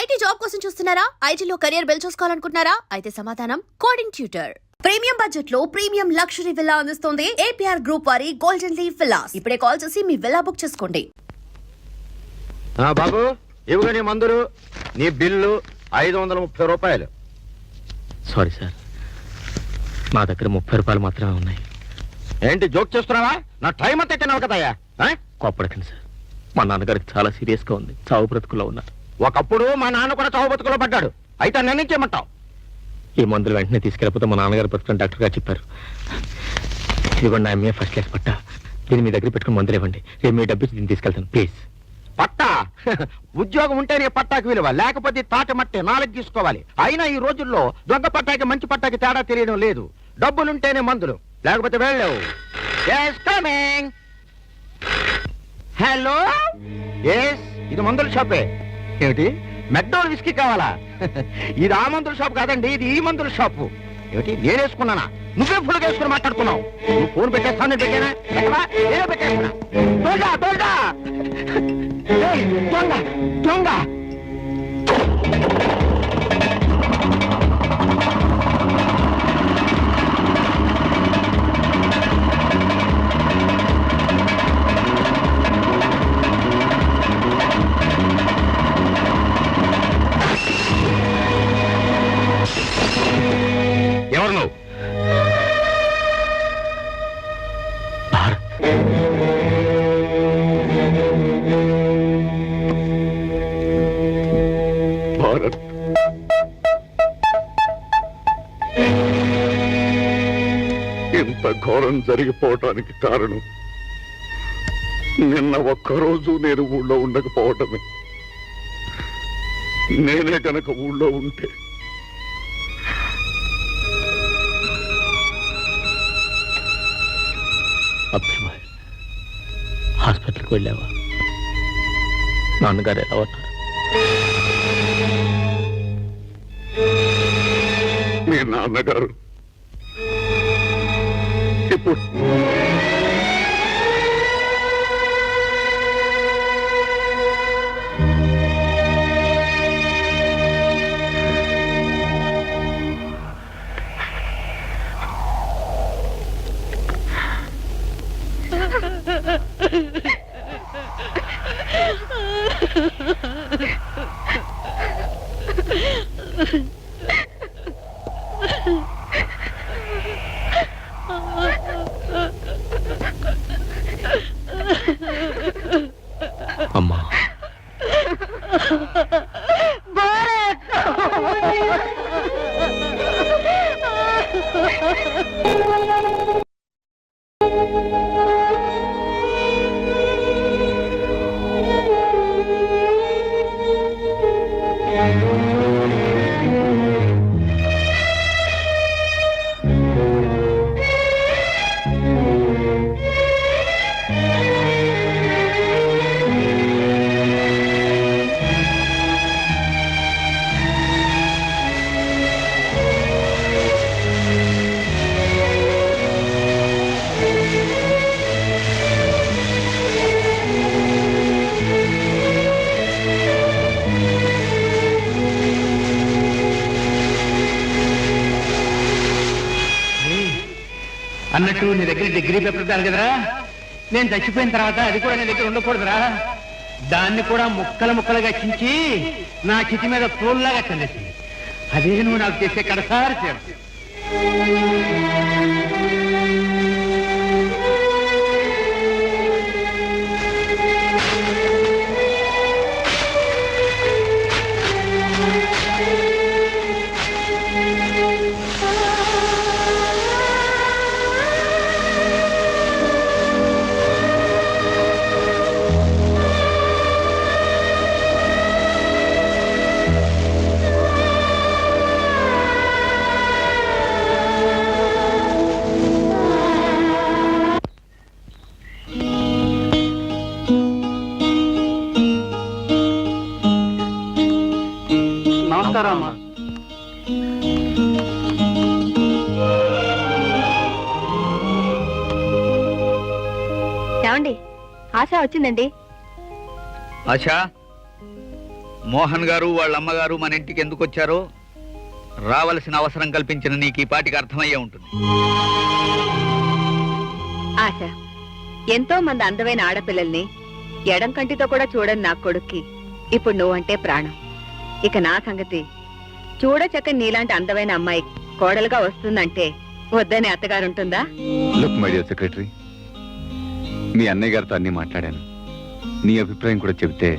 IT job కోసం చూస్తున్నారా? ఐటీలో కెరియర్ బిల్డ్ చూసుకోవాలనుకుంటున్నారా? అయితే సమాధానం కోడింగ్ ట్యూటర్. ప్రీమియం బడ్జెట్లో ప్రీమియం లగ్జరీ విల్లా అందిస్తుంది ఏపీఆర్ గ్రూప్ వారి గోల్డెన్ లీవ్ విల్లాస్ ఇప్పుడే కాల్ చేసి మీ విల్లా బుక్ చేసుకోండి. ఆ బాబు ఇవిగో నీ మందులు నీ బిల్లు ఐదు వందల ముప్పై రూపాయలు. Sorry sir. మా దగ్గర ముప్పై రూపాయలు మాత్రమే ఉన్నాయి. ఏంటి జోక్ చేస్తున్నావా? నా టైం అంతా తిన్నావు కదయ్యా ఆ? కోప్పడకండి సార్. మా నాన్నగారికి చాలా సీరియస్గా ఉంది. చావు బ్రతుకులో ఉన్నారు ఒకప్పుడు మా నాన్న కూడా చావు బతుకులో పడ్డాడు. అయితే నిర్ణయించేయమంటావు ఈ మందులు వెంటనే తీసుకెళ్ళిపోతే మా నాన్నగారు బతుకుని డాక్టర్ గారు చెప్పారు. ఇదిగోండి నా ఎంఏ ఫస్ట్ క్లాస్ పట్టా. దీన్ని మీ దగ్గర పెట్టుకుని మందులు ఇవ్వండి. రేపు మీ డబ్బు దీన్ని తీసుకెళ్తాను. ప్లీజ్. పట్టా? ఉద్యోగం ఉంటేనే పట్టాకి విలువ. లేకపోతే తాటి మట్టే నాలుగు తీసుకోవాలి అయినా ఈ రోజుల్లో దొంగ పట్టాకి మంచి పట్టాకి తేడా తెలియడం లేదు. డబ్బులుంటేనే మందులు. లేకపోతే వెళ్ళలేవు కమింగ్ హలో ఎస్ ఇది మందుల షాపే. ఏమిటి మెక్డోల్ విస్కీ కావాలా? ఇది ఆ మందుల షాప్ కాదండి ఇది ఈ మందుల షాపు. ఏమిటి? నేనేసుకున్నానా? నువ్వే ఫుల్ వేసుకుని మాట్లాడుకున్నావు నువ్వు ఫోన్ పెట్టేస్తాను నేను పెట్టానా? నేనే పెట్టేస్తున్నా. దొంగ దొంగ ఏయ్, దొంగ దొంగ ఘోరం జరిగిపోవటానికి కారణం. నిన్న ఒక్కరోజు నేను ఊళ్ళో ఉండకపోవటమే. నేనే గనక ఊళ్ళో ఉంటే. హాస్పిటల్కి వెళ్ళావా? నాన్నగారు ఎలా ఉన్నారు? మీ నాన్నగారు ఇప్పుడు డిగ్రీ కదరా? నేను చచ్చిపోయిన తర్వాత అది కూడా నీ దగ్గర ఉండకూడదురా. దాన్ని కూడా ముక్కలు ముక్కలుగా చించి నా చితి మీద తోలులాగా చల్లేసింది. అదే నువ్వు నాకు చేసే కడసారి చేయాలి వచ్చిందండి. ఆశా మోహన్ గారు వాళ్ళ అమ్మగారు మన ఇంటికి ఎందుకు వచ్చారో రావలసిన అవసరం కల్పించిన నీకు ఈ పాటికి అర్థమయ్యే ఉంటుంది. ఆశ ఎంతో మంది అందమైన ఆడపిల్లల్ని ఎడం కంటితో కూడా చూడని నా కొడుక్కి ఇప్పుడు నువ్వంటే ప్రాణం. ఇక నా సంగతి చూడచక్క నీలాంటి అందమైన అమ్మాయి కోడలుగా వస్తుందంటే వద్దని అత్తగారు ఉంటుందా? లుక్ మై డియర్ సెక్రటరీ మీ అన్నయ్య గారితో అన్ని మాట్లాడాను. నీ అభిప్రాయం కూడా చెబితే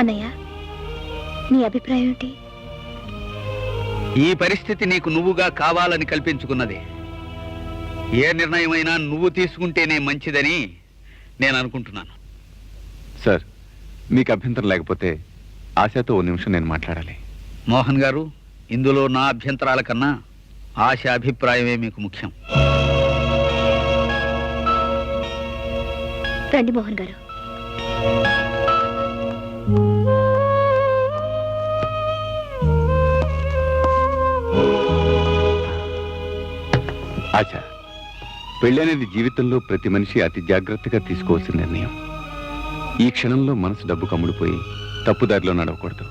అన్నయ్య నీ అభిప్రాయం ఏంటి? ఈ పరిస్థితి నీకు నువ్వుగా కావాలని కల్పించుకున్నది. ఏ నిర్ణయమైనా నువ్వు తీసుకుంటేనే మంచిదని నేను అనుకుంటున్నాను. సార్ మీకు అభ్యంతరం లేకపోతే ఆశతో ఓ నిమిషం నేను మాట్లాడాలి. మోహన్ గారు ఇందులో నా అభ్యంతరాల కన్నా ఆశ అభిప్రాయమే మీకు ముఖ్యం. రండి మోహన్ గారు. ఆశ పెళ్ళి అనేది జీవితంలో ప్రతి మనిషి అతి జాగ్రత్తగా తీసుకోవాల్సిన నిర్ణయం. ఈ క్షణంలో మనసు డబ్బు కమ్ముడిపోయి తప్పుదారిలో నడవకూడదు.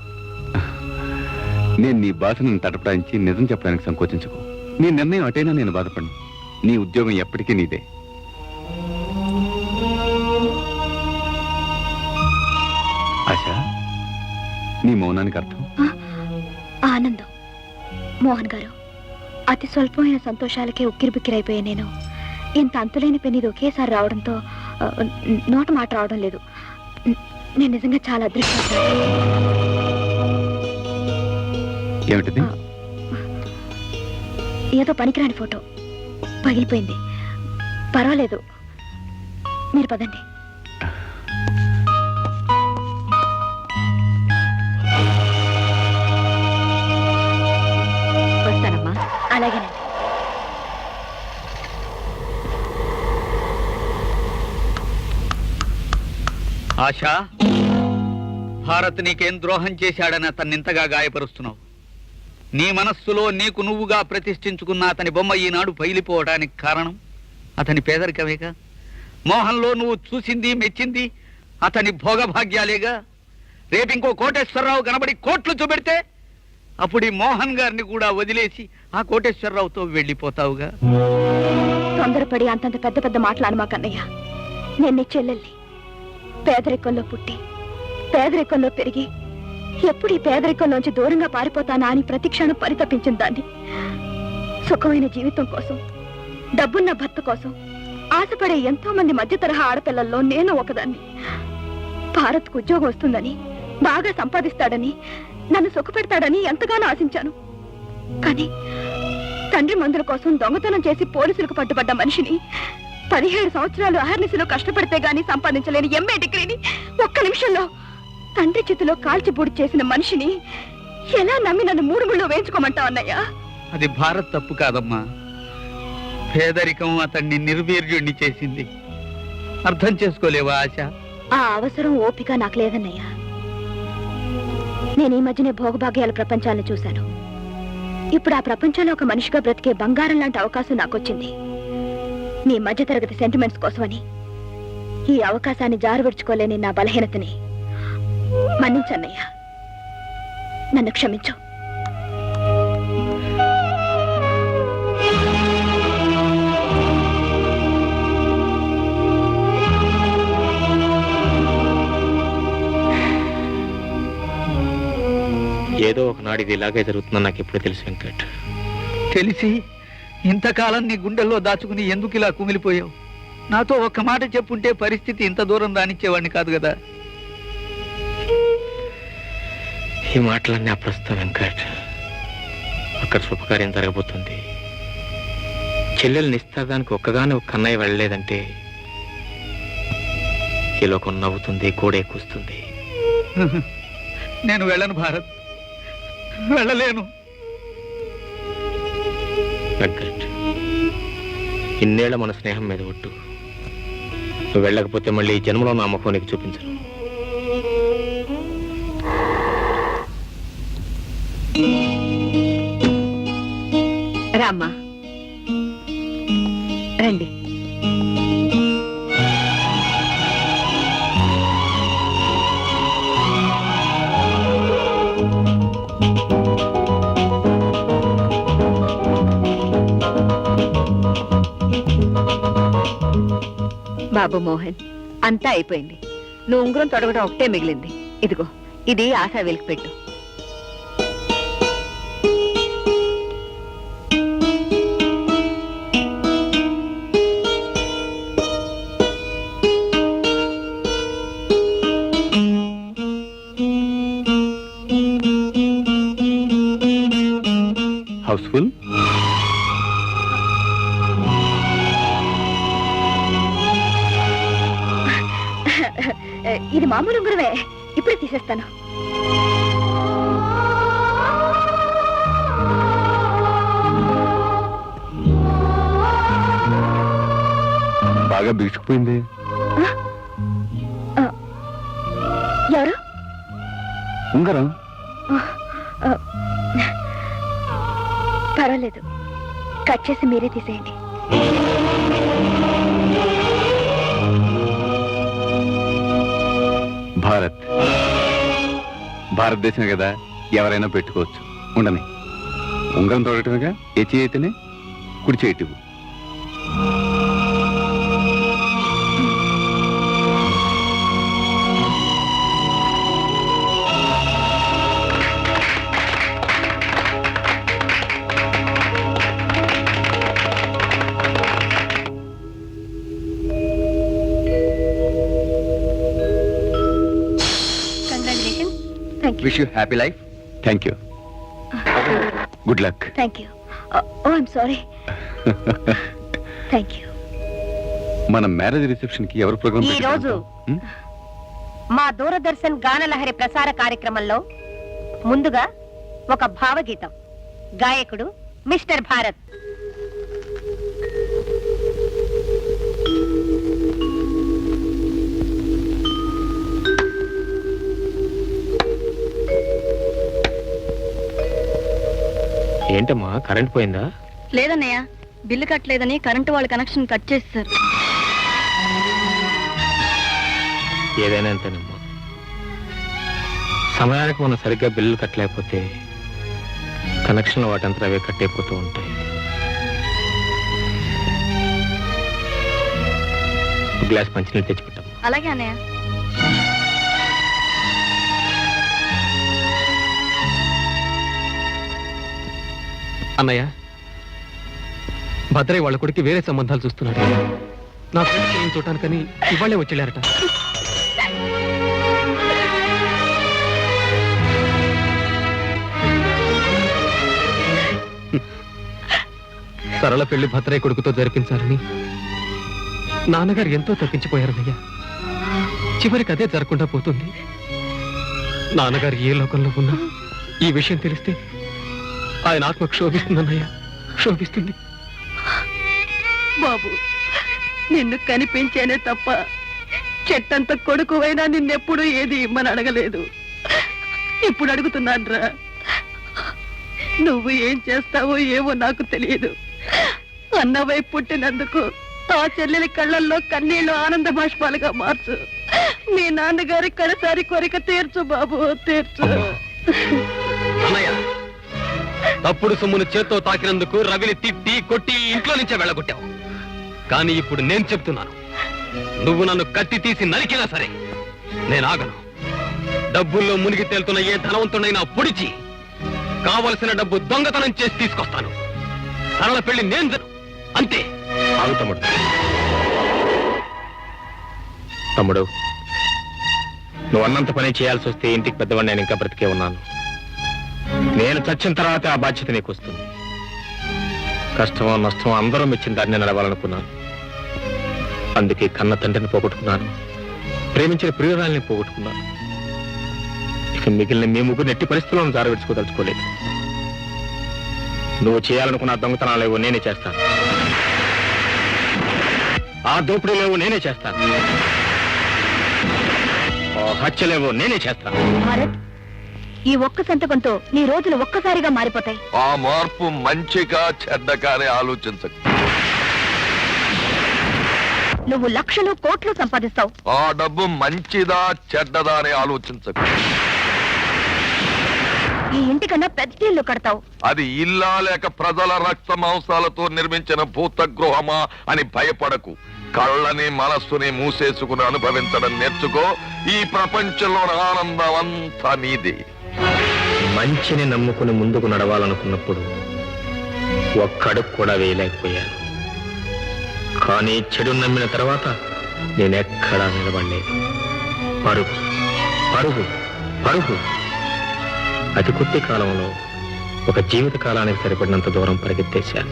నేను నీ బాధను తటపడాయించి నిజం చెప్పడానికి సంకోచించకు. నీ నిర్ణయం అటైనా నేను బాధపడను. నీ ఉద్యోగం ఎప్పటికీ నీదే. ఆశ నీ మౌనానికి అర్థం? ఆనందం. మోహన్ గారు అతి స్వల్పమైన సంతోషాలకే ఉక్కిరిబిక్కిరైపోయా నేను. ఇంత అంతులేని పెన్నిది ఒకేసారి రావడంతో నోట మాట రావడం లేదు. నేను నిజంగా చాలా అదృష్టం ఏమిటిది? ఏదో పనికిరాని ఫోటో. పగిలిపోయింది. పర్వాలేదు. మీరు పదండి. వస్తానమ్మా. అలాగేనండి. ఆశా భారత్ నీకేం ద్రోహం చేశాడని అతన్ని ఇంతగా గాయపరుస్తున్నావు. నీ మనస్సులో నీకు నువ్వుగా ప్రతిష్ఠించుకున్న అతని బొమ్మ ఈనాడు పైలిపోవడానికి కారణం? అతని పేదరికమేగా? మోహన్లో నువ్వు చూసింది మెచ్చింది అతని భోగభాగ్యాలేగా? రేపింకో కోటేశ్వరరావు కనబడి కోట్లు చూపెడితే అప్పుడు ఈ మోహన్ గారిని కూడా వదిలేసి ఆ కోటేశ్వరరావుతో వెళ్ళిపోతావుగా? తొందరపడి అంతంత పెద్ద పెద్ద మాట్లాడు మా కన్నయ్య నేను నీ చెల్లెల్ని పేదరికంలో పుట్టి పేదరికంలో పెరిగి ఎప్పుడు ఈ పేదరికంలోంచి దూరంగా పారిపోతానా అని ప్రతిక్షణం పరితపించిన దాన్ని. సుఖమైన జీవితం కోసం డబ్బున్న భర్త కోసం ఆశపడే ఎంతో మంది మధ్య తరహా ఆడపిల్లల్లో నేను ఒకదాన్ని. భారత్కు ఉద్యోగం వస్తుందని బాగా సంపాదిస్తాడని నన్ను సుఖపెడతాడని ఎంతగానో ఆశించాను. కానీ తండ్రి మందుల కోసం దొంగతనం చేసి పోలీసులకు పట్టుబడ్డ మనిషిని పదిహేడు సంవత్సరాలు అహర్నిశలో కష్టపడితే గాని సంపాదించలేని ఎంఏ డిగ్రీని ఒక్క నిమిషంలో తండ్రి చేతిలో కాల్చిబూడి చేసిన మనిషిని ఎలా నమ్మి నన్ను మూడు ముళ్ళు వేయించుకోమంటావు అన్నయ్య? అది భారత్ తప్పు కాదమ్మా. పేదరికం అతన్ని నిర్వీర్యుణ్ణి చేసింది. అర్థం చేసుకోలేవా ఆశ? ఆ అవసరం ఓపిక నాకు లేదన్నయ్య. నేను ఈ మధ్యనే భోగభాగ్యాల ప్రపంచాలను చూశాను. ఇప్పుడు ఆ ప్రపంచంలో ఒక మనిషిగా బ్రతికే బంగారం లాంటి అవకాశం నాకొచ్చింది. నీ మధ్యతరగతి సెంటిమెంట్స్ కోసమని. ఈ అవకాశాన్ని జారవిడ్చుకోలేని నా బలహీనతని. మన్నించన్నయ్య. నన్ను క్షమించు. ఏదో ఒకనాడు ఇది ఇలాగే జరుగుతుందని నాకు ఎప్పుడు తెలుసు వెంకట్. తెలిసి ఇంతకాలం నీ గుండెల్లో దాచుకుని ఎందుకు ఇలా కుమిలిపోయావు? నాతో ఒక్క మాట చెప్పుంటే పరిస్థితి ఇంత దూరం రానిచ్చేవాడిని కాదు కదా? ఈ మాటలన్నీ అప్రస్తుతం వెంకట్. అక్కడ శుభకార్యం జరగబోతుంది. చెల్లెలు నిస్తాదానికి ఒక్కగానే ఒక కన్నయ్య వెళ్ళలేదంటే ఈ లోకం నవ్వుతుంది గోడే కూస్తుంది. నేను వెళ్ళను భారత్. వెళ్ళలేను. వెంకట్ ఇన్నేళ్ళ మన స్నేహం మీద ఒట్టు. నువ్వు వెళ్ళకపోతే మళ్ళీ జన్మలో నా ముఖం నీకు చూపించను. రామ్మా. రండి. బాబు మోహన్ అంతా అయిపోయింది. నువ్వు ఉంగరం తొడగడం ఒకటే మిగిలింది. ఇదిగో ఇది ఆశా వెలికి పెట్టు. హౌస్ఫుల్? ఇది మామూలు ఉంగరమే. ఇప్పుడే తీసేస్తాను. బాగా బిగుసుకుపోయింది ఎవరు? ఉంగరం? పర్వాలేదు. కట్ చేసి మీరే తీసేయండి. భారత్. భారతదేశం కదా ఎవరైనా పెట్టుకోవచ్చు. ఉండని. ఉంగరం తోడటమేగా? ఏ చేయి అయితేనే? కుడి చేయటివు wish you happy life thank you good luck thank you oh I'm sorry thank you మన మ్యారేజ్ రిసెప్షన్కి ఎవరు ప్రోగ్రామ్ ఈ రోజు మా దూరదర్శన్ గానలహరి ప్రసార కార్యక్రమంలో ముందుగా ఒక భావగీతం. గాయకుడు మిస్టర్ భారత్. ఏంటమ్మా కరెంట్ పోయిందా? లేదన్నయ్య బిల్లు కట్టలేదని కరెంటు వాళ్ళ కనెక్షన్ కట్ చేస్తారు ఏదైనా అంతేనమ్మా. సమయానికి మనం సరిగ్గా బిల్లులు కట్టలేకపోతే కనెక్షన్లు వాటంతా అవే కట్టయిపోతూ ఉంటాయి. గ్లాస్ మంచినీళ్ళు తెచ్చిపెట్టాము అలాగే అన్నయ్య. అన్నయ్య భద్రయ్య వాళ్ళ కొడుకు వేరే సంబంధాలు చూస్తున్నాడు నా ఫ్రెండ్స్ ఏం చూడటానికని ఇవాళ్ళే వచ్చేళ్ళారట. సరళ పెళ్ళి భద్రయ్య కొడుకుతో జరిపించాలని నాన్నగారు ఎంతో తప్పించిపోయారన్నయ్య. చివరికి అదే జరగకుండా పోతుంది. నాన్నగారు ఏ లోకంలో ఉన్నా ఈ విషయం తెలిస్తే ఆయన ఆత్మ క్షోభిస్తుందన్నయ్య క్షోభిస్తుంది. బాబు నిన్ను కనిపించేనే తప్ప చెట్టంత కొడుకువైనా నిన్నెప్పుడు ఏది ఇమ్మని అడగలేదు. ఇప్పుడు అడుగుతున్నాన్రా నువ్వు ఏం చేస్తావో ఏమో నాకు తెలియదు. అన్నవై పుట్టినందుకు ఆ చెల్లెలి కళ్ళల్లో కన్నీళ్ళు ఆనంద బాష్పాలుగా మార్చు. మీ నాన్నగారి కడసారి కోరిక తీర్చు బాబు తీర్చు. అన్నయ్య తప్పుడు సొమ్మును చేత్తో తాకినందుకు రవిని తిట్టి కొట్టి ఇంట్లో నుంచే వెళ్ళగొట్టావు. కానీ ఇప్పుడు నేను చెప్తున్నాను. నువ్వు నన్ను కత్తి తీసి నరికినా సరే నేను ఆగను. డబ్బుల్లో మునిగి తేలుతున్న ఏ ధనవంతుడైనా పొడిచి కావలసిన డబ్బు దొంగతనం చేసి తీసుకొస్తాను. సరళ పెళ్ళి నేను అంతే. ఆగు తమ్ముడు. తమ్ముడు నువ్వు అన్నంత పని చేయాల్సి వస్తే ఇంటికి పెద్దవాడిని నేను ఇంకా బ్రతికే ఉన్నాను. నేను చచ్చిన తర్వాత ఆ బాధ్యత నీకు వస్తుంది. కష్టమో నష్టమో అందరూ మెచ్చిన దాన్ని నడవాలనుకున్నాను. అందుకే కన్న తండ్రిని పోగొట్టుకున్నాను. ప్రేమించిన ప్రియురాల్ని పోగొట్టుకున్నాను. ఇక మిగిలిన మీ ముగ్గురు నెట్టి పరిస్థితులను జారవిడ్చుకోదలుచుకోలేదు. నువ్వు చేయాలనుకున్న దొంగతనాలేవో నేనే చేస్తాను. ఆ దోపిడీలేవో నేనే చేస్తాను. హత్యలేవో నేనే చేస్తాను. ఈ ఒక్క సంతకంతో నీ రోజులు ఒక్కసారిగా మారిపోతాయి. ఆ మార్పు మంచిగా చెడ్డగానే ఆలోచించకు. నువ్వు లక్షలు కోట్లు సంపాదిస్తావు. ఆ డబ్బు మంచిదా చెడ్డదా అని ఆలోచించకు. ఈ ఇంటికన్నా పెద్ద ఇల్లు కడతావు. అది ఇల్లా లేక ప్రజల రక్త మాంసాలతో నిర్మించిన భూతగృహమా అని భయపడకు. కళ్ళని మనస్సుని మూసేసుకుని అనుభవించడం నేర్చుకో. ఈ ప్రపంచంలో ఆనందం అంతా నీది. మంచిని నమ్ముకుని ముందుకు నడవాలనుకున్నప్పుడు ఒక్కడుగు కూడా వేయలేకపోయాను. కానీ చెడు నమ్మిన తర్వాత నేనెక్కడా నిలబడలేదు. పరుగు పరుగు పరుగు. అతి కొద్ది కాలంలో ఒక జీవిత కాలానికి సరిపడినంత దూరం పరిగెత్తేశాను.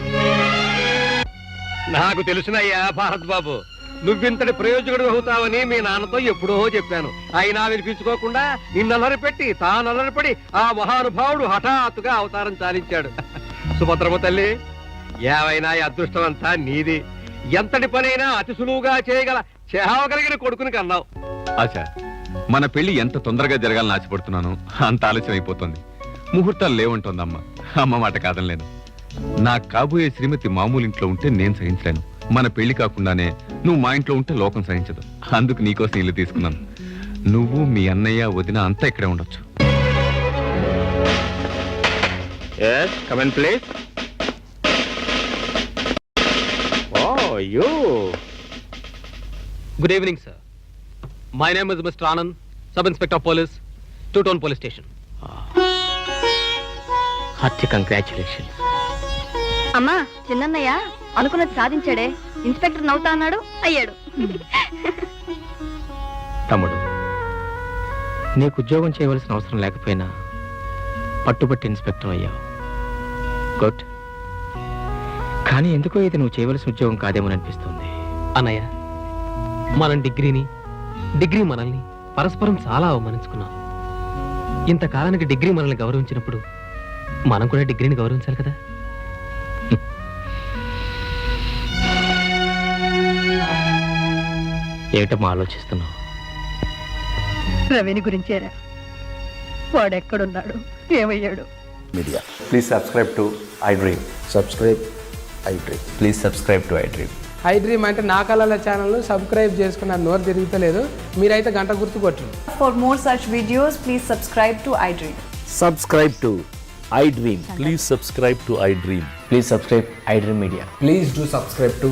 నాకు తెలుసునయ్యా భారత్ బాబు. నువ్వింతటి ప్రయోజకుడు అవుతావని మీ నాన్నతో ఎప్పుడో చెప్పాను. అయినా వినిపించుకోకుండా నిన్నలరి పెట్టి తానలరిపడి ఆ మహానుభావుడు హఠాత్తుగా అవతారం చాలించాడు. సుభద్రమ తల్లి ఏవైనా అదృష్టం అంతా నీది. ఎంతటి పనైనా అతి సులువుగా చేయగల చేవగలిగిన కొడుకుని కన్నావు. ఆశ మన పెళ్ళి ఎంత తొందరగా జరగాలని ఆశపడుతున్నాను అంత ఆలోచన అయిపోతుంది ముహూర్తాలు లేవంటోందమ్మ. అమ్మ మాట కాదనలేను. నా కాబోయే శ్రీమతి మామూలు ఇంట్లో ఉంటే నేను సహించలేను. మన పెళ్ళి కాకుండానే నువ్వు మా ఇంట్లో ఉంటే లోకం సహించదు. అందుకు నీకోసం ఇల్లు తీసుకున్నాను. నువ్వు మీ అన్నయ్య వదిన అంతా ఇక్కడే ఉండొచ్చు. Yes come in please oh you good evening sir my name is mister Anand sub inspector police two town police station hearty congratulation అమ్మా చిన్నన్నయ్య. అనుకున్నది సాధించాడే. ఇన్స్పెక్టర్ నవ్వుతా అన్నాడు అయ్యాడు. తమ్ముడు నీకు ఉద్యోగం చేయవలసిన అవసరం లేకపోయినా పట్టుబట్టి ఇన్స్పెక్టర్ అయ్యావు. గుడ్. కానీ ఎందుకో ఇది నువ్వు చేయవలసిన ఉద్యోగం కాదేమో అనిపిస్తుంది. అన్నయ్య మనం డిగ్రీని డిగ్రీ మనల్ని పరస్పరం చాలా అవమానించుకున్నాం. ఇంతకాలానికి డిగ్రీ మనల్ని గౌరవించినప్పుడు మనం కూడా డిగ్రీని గౌరవించాలి కదా? ఏమిటో ఆలోచిస్తున్నావు? రవిని గురించి వాడు ఎక్కడున్నాడు ఏమయ్యాడు? Media please subscribe to iDream subscribe iDream please subscribe to iDream iDream అంటే నా కళల ఛానల్ను సబ్స్క్రైబ్ చేసుకున్న నోరు తిరుగుతలేదు. మీరైతే గంట గుర్తు కొట్టు for more such videos please subscribe to iDream subscribe to iDream please subscribe to iDream please subscribe iDream media please do subscribe to